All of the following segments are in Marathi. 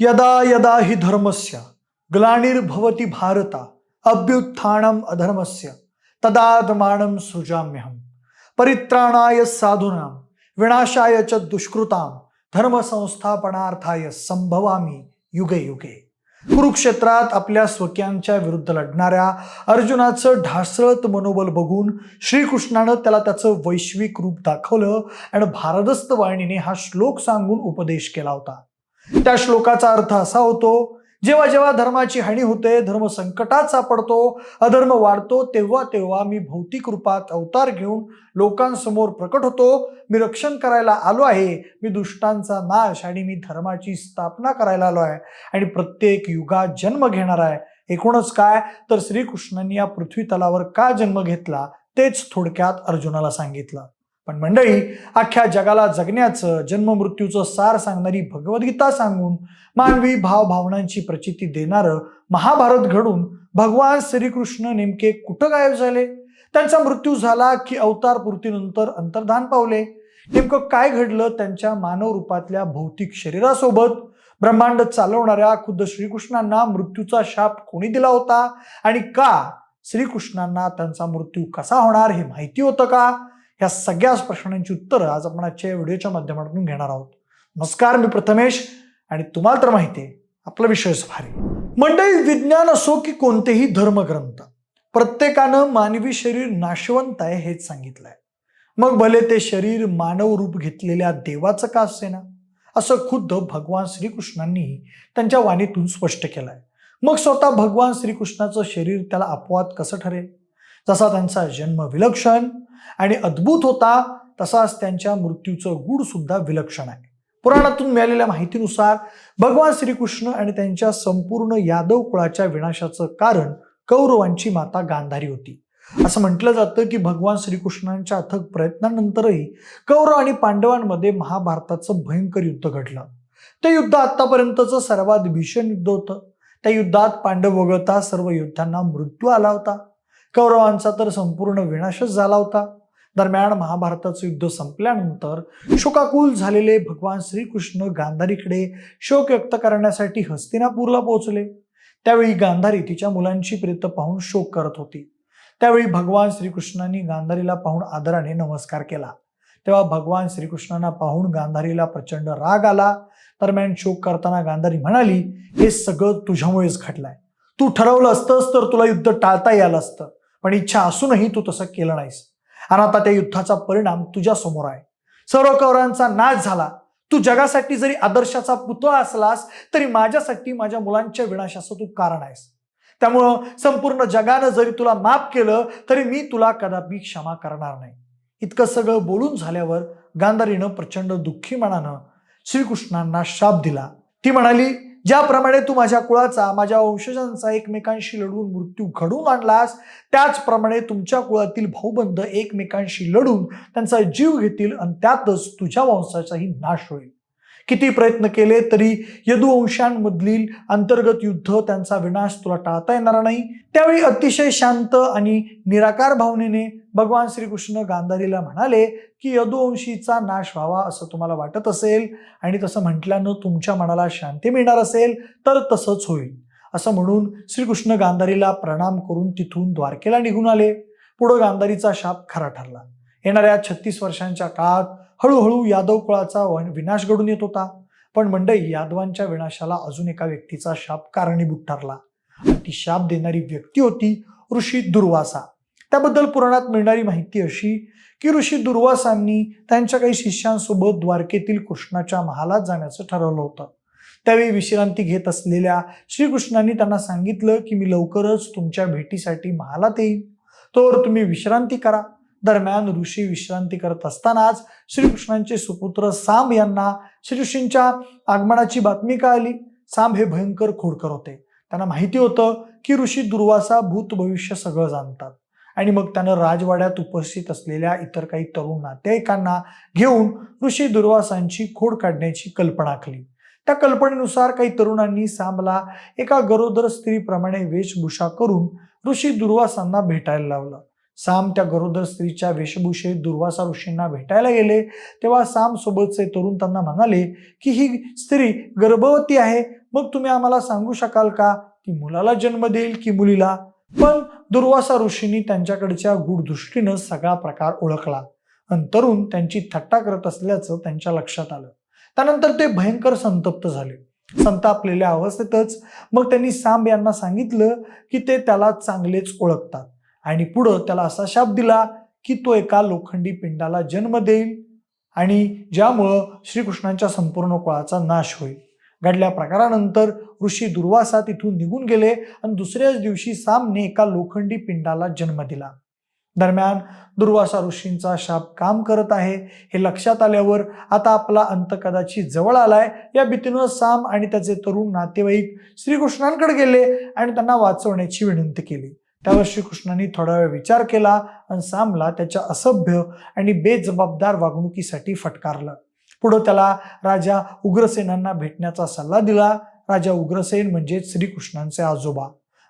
यदा यदा हि धर्मस्य ग्लानिर्भवती भारता अभ्युत्थानम अधर्मस्य तदात्मानं सृजाम्यहम परित्राणाय साधूनां विनाशाय च दुष्कृतां धर्मसंस्थापनार्थाय संभवामी युगे युगे। कुरुक्षेत्रात आपल्या स्वकीयांच्या विरुद्ध लढणाऱ्या अर्जुनाचं ढासळत मनोबल बघून श्रीकृष्णानं त्याला त्याचं वैश्विक रूप दाखवलं आणि भारदस्त वाणीने हा श्लोक सांगून उपदेश केला होता. त्या श्लोकाचा अर्थ असा होतो जेव्हा जेव्हा धर्माची हानी होते धर्म संकटात सापडतो अधर्म वाढतो तेव्हा तेव्हा मी भौतिक रूपात अवतार घेऊन लोकांसमोर प्रकट होतो मी रक्षण करायला आलो आहे मी दुष्टांचा नाश आणि मी धर्माची स्थापना करायला आलो आहे आणि प्रत्येक युगात जन्म घेणार आहे. एकूणच काय? तर श्रीकृष्णांनी या पृथ्वी तलावर का जन्म घेतला? तेच थोडक्यात अर्जुनाला सांगितलं. पण मंडळी अख्ख्या जगाला जगण्याचं जन्म मृत्यूचं सार सांगणारी भगवद्गीता सांगून मानवी भावभावनांची प्रचिती देणारं महाभारत घडून भगवान श्रीकृष्ण नेमके कुठं गायब झाले? त्यांचा मृत्यू झाला की अवतार पूर्तीनंतर अंतर्धान पावले? नेमकं काय घडलं त्यांच्या मानव रूपातल्या भौतिक शरीरासोबत? ब्रह्मांड चालवणाऱ्या खुद्द श्रीकृष्णांना मृत्यूचा शाप कोणी दिला होता? आणि का श्रीकृष्णांना त्यांचा मृत्यू कसा होणार हे माहिती होतं का? या सगळ्याच प्रश्नांची उत्तरं आज आपण आजच्या या व्हिडिओच्या माध्यमातून घेणार आहोत. नमस्कार मी प्रथमेश आणि तुम्हाला तर माहिती आहे आपला विषयच भारी मंडळी विज्ञान असो की कोणतेही धर्मग्रंथ प्रत्येकानं मानवी शरीर नाशवंत आहे हेच सांगितलंय. मग भले ते शरीर मानव रूप घेतलेल्या देवाचं का असेना असं खुद्द भगवान श्रीकृष्णांनी त्यांच्या वाणीतून स्पष्ट केलंय. मग स्वतः भगवान श्रीकृष्णाचं शरीर त्याला अपवाद कसं ठरेल? जसा त्यांचा जन्म विलक्षण आणि अद्भुत होता तसाच त्यांच्या मृत्यूचं गूढ सुद्धा विलक्षण आहे. पुराणातून मिळालेल्या माहितीनुसार भगवान श्रीकृष्ण आणि त्यांच्या संपूर्ण यादव कुळाच्या विनाशाचं कारण कौरवांची माता गांधारी होती. असं म्हटलं जातं की भगवान श्रीकृष्णांच्या अथक प्रयत्नानंतरही कौरव आणि पांडवांमध्ये महाभारताचं भयंकर युद्ध घडलं. ते युद्ध आतापर्यंतचं सर्वात भीषण युद्ध होतं. त्या युद्धात पांडव वगळता सर्व योद्ध्यांना मृत्यू आला होता. कौरवांचा तर संपूर्ण विनाशच झाला होता. दरम्यान महाभारताचं युद्ध संपल्यानंतर शोकाकुल झालेले भगवान श्रीकृष्ण गांधारीकडे शोक व्यक्त करण्यासाठी हस्तिनापूरला पोहोचले. त्यावेळी गांधारी तिच्या मुलांची प्रेत पाहून शोक करत होती. त्यावेळी भगवान श्रीकृष्णांनी गांधारीला पाहून आदराने नमस्कार केला. तेव्हा भगवान श्रीकृष्णांना पाहून गांधारीला प्रचंड राग आला. दरम्यान शोक करताना गांधारी म्हणाली हे सगळं तुझ्यामुळेच घडलंय. तू ठरवलं असतंस तर तुला युद्ध टाळता यायला असतं. पण इच्छा असूनही तू तसं केलं नाहीस. आणि आता त्या युद्धाचा परिणाम तुझ्या समोर आहे. सर्व कौरांचा नाश झाला. तू जगासाठी जरी आदर्शाचा पुतळा असलास तरी माझ्यासाठी माझ्या मुलांच्या विनाशाचं तू कारण आहेस. त्यामुळं संपूर्ण जगानं जरी तुला माफ केलं तरी मी तुला कदापि क्षमा करणार नाही. इतकं सगळं बोलून झाल्यावर गांधारीनं प्रचंड दुःखी मनानं श्रीकृष्णांना शाप दिला. ती म्हणाली ज्याप्रमाणे तू माझ्या कुळाचा माझ्या वंशजांचा एकमेकांशी लढून मृत्यू घडवून आणलास त्याचप्रमाणे तुमच्या कुळातील भाऊबंध एकमेकांशी लढून त्यांचा जीव घेतील आणि त्यातच तुझ्या वंशाचाही नाश होईल. किती प्रयत्न केले तरी यदुवंशांमधील अंतर्गत युद्ध त्यांचा विनाश तुला टाळता येणार नाही. त्यावेळी अतिशय शांत आणि निराकार भावनेने भगवान श्रीकृष्ण गांधारीला म्हणाले की यदुवंशीचा नाश व्हावा असं तुम्हाला वाटत असेल आणि तसं म्हटल्यानं तुमच्या मनाला शांती मिळणार असेल तर तसंच होईल. असं म्हणून श्रीकृष्ण गांधारीला प्रणाम करून तिथून द्वारकेला निघून आले. पुढं गांधारीचा शाप खरा ठरला. येणाऱ्या छत्तीस वर्षांच्या काळात हळूहळू यादव कुळाचा विनाश घडून येत होता. पण मंडई यादवांच्या विनाशाला अजून एका व्यक्तीचा शाप कारणीभूत ठरला. आणि ती शाप देणारी व्यक्ती होती ऋषी दुर्वासा. त्याबद्दल पुराणात मिळणारी माहिती अशी की ऋषी दुर्वासांनी त्यांच्या काही शिष्यांसोबत द्वारकेतील कृष्णाच्या महालात जाण्याचं ठरवलं होतं. त्यावेळी विश्रांती घेत असलेल्या श्रीकृष्णांनी त्यांना सांगितलं की मी लवकरच तुमच्या भेटीसाठी महालात येईन. तोवर तुम्ही विश्रांती करा. दरम्यान ऋषी विश्रांती करत असतानाच श्रीकृष्णांचे सुपुत्र सांब यांना श्री ऋषींच्या आगमनाची बातमी कळाली. सांब हे भयंकर खोडकर होते. त्यांना माहिती होतं की ऋषी दुर्वासा भूत भविष्य सगळं जाणतात. आणि मग त्यानं राजवाड्यात उपस्थित असलेल्या इतर काही तरुण नातेवाईकांना घेऊन ऋषी दुर्वासांची खोड काढण्याची कल्पना आखली त्या कल्पनेनुसार काही तरुणांनी सांबला एका गरोदर स्त्रीप्रमाणे वेशभूषा करून ऋषी दुर्वासांना भेटायला लावलं. साम त्या गरोदर स्त्रीच्या वेशभूषेत दुर्वासा ऋषींना भेटायला गेले. तेव्हा साम सोबतचे तरुण त्यांना म्हणाले की ही स्त्री गर्भवती आहे. मग तुम्ही आम्हाला सांगू शकाल का? ती मुलाला जन्म देईल की मुलीला? पण दुर्वासा ऋषींनी त्यांच्याकडच्या गूढदृष्टीनं सगळा प्रकार ओळखला. आणि तरुण त्यांची थट्टा करत असल्याचं त्यांच्या लक्षात आलं. त्यानंतर ते भयंकर संतप्त झाले. संतापलेल्या अवस्थेतच मग त्यांनी सांब यांना सांगितलं की ते त्याला चांगलेच ओळखतात. आणि पुढं त्याला असा शाप दिला की तो एका लोखंडी पिंडाला जन्म देईल आणि ज्यामुळं श्रीकृष्णांच्या संपूर्ण कुळाचा नाश होईल. घडल्या प्रकारानंतर ऋषी दुर्वासा तिथून निघून गेले आणि दुसऱ्याच दिवशी सामने एका लोखंडी पिंडाला जन्म दिला. दरम्यान दुर्वासा ऋषींचा शाप काम करत आहे. हे लक्षात आल्यावर आता आपला अंत कदाचित जवळ आलाय. या भीतीनं साम आणि त्याचे तरुण नातेवाईक श्रीकृष्णांकडे गेले आणि त्यांना वाचवण्याची विनंती केली. त्यावर श्रीकृष्णांनी थोडा वेळ विचार केला आणि सामला त्याच्या असभ्य आणि बेजबाबदार वागणुकीसाठी फटकारलं. पुढं त्याला राजा उग्रसेनांना भेटण्याचा सल्ला दिला. राजा उग्रसेन म्हणजे श्रीकृष्णांचे आजोबा.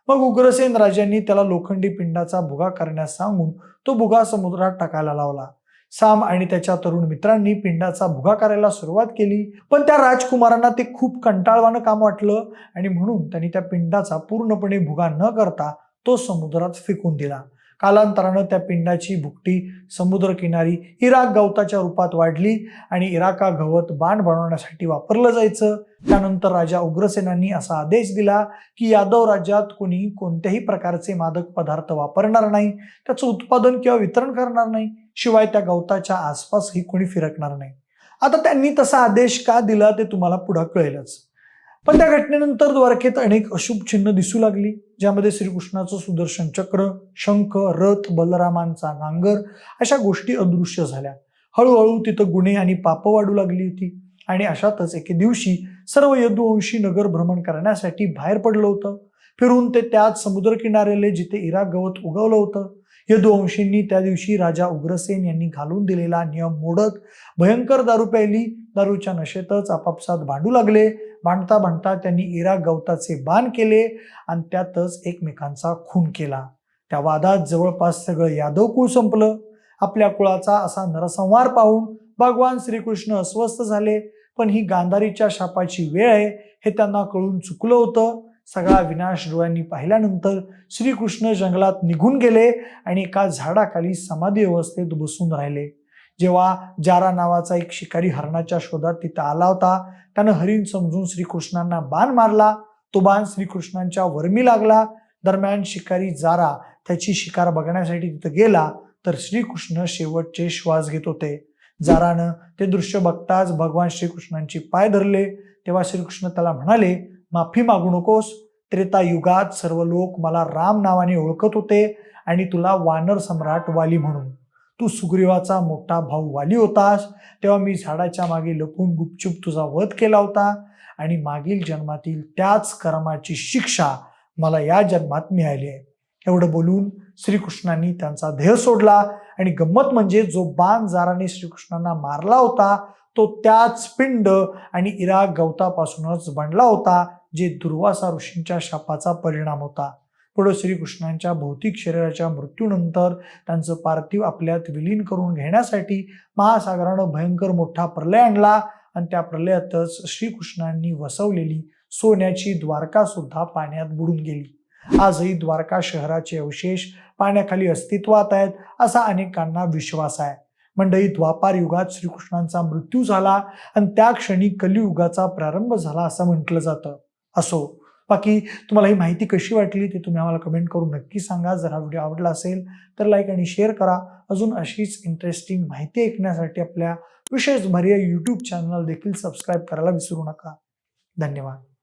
मग उग्रसेन राजांनी त्याला लोखंडी पिंडाचा भुगा करण्यास सांगून तो भुगा समुद्रात टाकायला लावला. साम आणि त्याच्या तरुण मित्रांनी पिंडाचा भुगा करायला सुरुवात केली. पण त्या राजकुमारांना ते खूप कंटाळवानं काम वाटलं आणि म्हणून त्यांनी त्या पिंडाचा पूर्णपणे भुगा न करता तो समुद्रात फेकून दिला. कालांतरानं त्या पिंडाची भुकटी समुद्रकिनारी इराक गवताच्या रूपात वाढली आणि इराका गवत बाण बनवण्यासाठी वापरलं जायचं. त्यानंतर राजा उग्रसेनांनी असा आदेश दिला की यादव राज्यात कोणी कोणत्याही प्रकारचे मादक पदार्थ वापरणार नाही त्याचं उत्पादन किंवा वितरण करणार नाही शिवाय त्या गवताच्या आसपासही कोणी फिरकणार नाही. आता त्यांनी तसा आदेश का दिला ते तुम्हाला पुढं कळेलच. पण त्या घटनेनंतर द्वारकेत अनेक अशुभ चिन्ह दिसू लागली ज्यामध्ये श्रीकृष्णाचं सुदर्शन चक्र शंख रथ बलरामांचा नांगर अशा गोष्टी अदृश्य झाल्या. हळूहळू तिथं गुन्हे आणि पापं वाढू लागली होती आणि अशातच एके दिवशी सर्व यदुवंशी नगर भ्रमण करण्यासाठी बाहेर पडलं होतं. फिरून ते त्याच समुद्रकिनाऱ्याले जिथे इरा गवत उगवलं होतं. यदुवंशींनी त्या दिवशी राजा उग्रसेन यांनी घालून दिलेला नियम मोडत भयंकर दारू प्यायली. दारूच्या नशेतच आपापसात भांडू लागले. भांडता भांडता त्यांनी इरा गवताचे बाण केले आणि त्यातच एकमेकांचा खून केला. त्या वादात जवळपास सगळं यादव कुळ संपलं. आपल्या कुळाचा असा नरसंहार पाहून भगवान श्रीकृष्ण अस्वस्थ झाले. पण ही गांधारीच्या शापाची वेळ आहे हे त्यांना कळून चुकलं होतं. सगळा विनाश डोळ्यांनी पाहिल्यानंतर श्रीकृष्ण जंगलात निघून गेले आणि एका झाडाखाली समाधी अवस्थेत बसून राहिले. जेव्हा जारा नावाचा एक शिकारी हरणाच्या शोधात तिथं आला होता त्यानं हरिण समजून श्रीकृष्णांना बाण मारला. तो बाण श्रीकृष्णांच्या वर्मी लागला. दरम्यान शिकारी जारा त्याची शिकार बघण्यासाठी तिथं गेला तर श्रीकृष्ण शेवटचे श्वास घेत होते. जारानं ते दृश्य बघताच भगवान श्रीकृष्णांची पाय धरले. तेव्हा श्रीकृष्ण त्याला म्हणाले माफी मागू नकोस. त्रेता युगात सर्व लोक मला राम नावाने ओळखत होते आणि तुला वानर सम्राट वाली म्हणून. तू सुग्रीवाचा मोठा भाऊ वाली होतास तेव्हा मी झाडाच्या मागे लपून गुपचूप तुझा वध केला होता आणि मागील जन्मातील त्याच कर्माची शिक्षा मला या जन्मात मिळाली आहे. एवढं बोलून श्रीकृष्णांनी त्यांचा देह सोडला आणि गंमत म्हणजे जो बाण जाराने श्रीकृष्णांना मारला होता तो त्याच पिंड आणि इरा गवतापासूनच बनला होता जे दुर्वासा ऋषींच्या शापाचा परिणाम होता. पुढं श्रीकृष्णांच्या भौतिक शरीराच्या मृत्यूनंतर त्यांचं पार्थिव आपल्यात विलीन करून घेण्यासाठी महासागरानं भयंकर मोठा प्रलय आणला आणि त्या प्रलयातच श्रीकृष्णांनी वसवलेली सोन्याची द्वारका सुद्धा पाण्यात बुडून गेली. आजही द्वारका शहराचे अवशेष पाण्याखाली अस्तित्वात आहेत असा अनेकांना विश्वास आहे. मंडळी द्वापार युगात श्रीकृष्णांचा मृत्यू झाला आणि त्या क्षणी कलियुगाचा प्रारंभ झाला असं म्हटलं जातं. असो बाकी तुम्हाला ही माहिती कशी वाटली ते तुम्ही आम्हाला कमेंट करून नक्की सांगा. जर हा व्हिडिओ आवडला असेल तर लाईक आणि शेअर करा. अजून अशीच इंटरेस्टिंग माहिती ऐकण्यासाठी आपल्या विशेष भरिया यूट्यूब चॅनल देखील सबस्क्राईब करायला विसरू नका. धन्यवाद.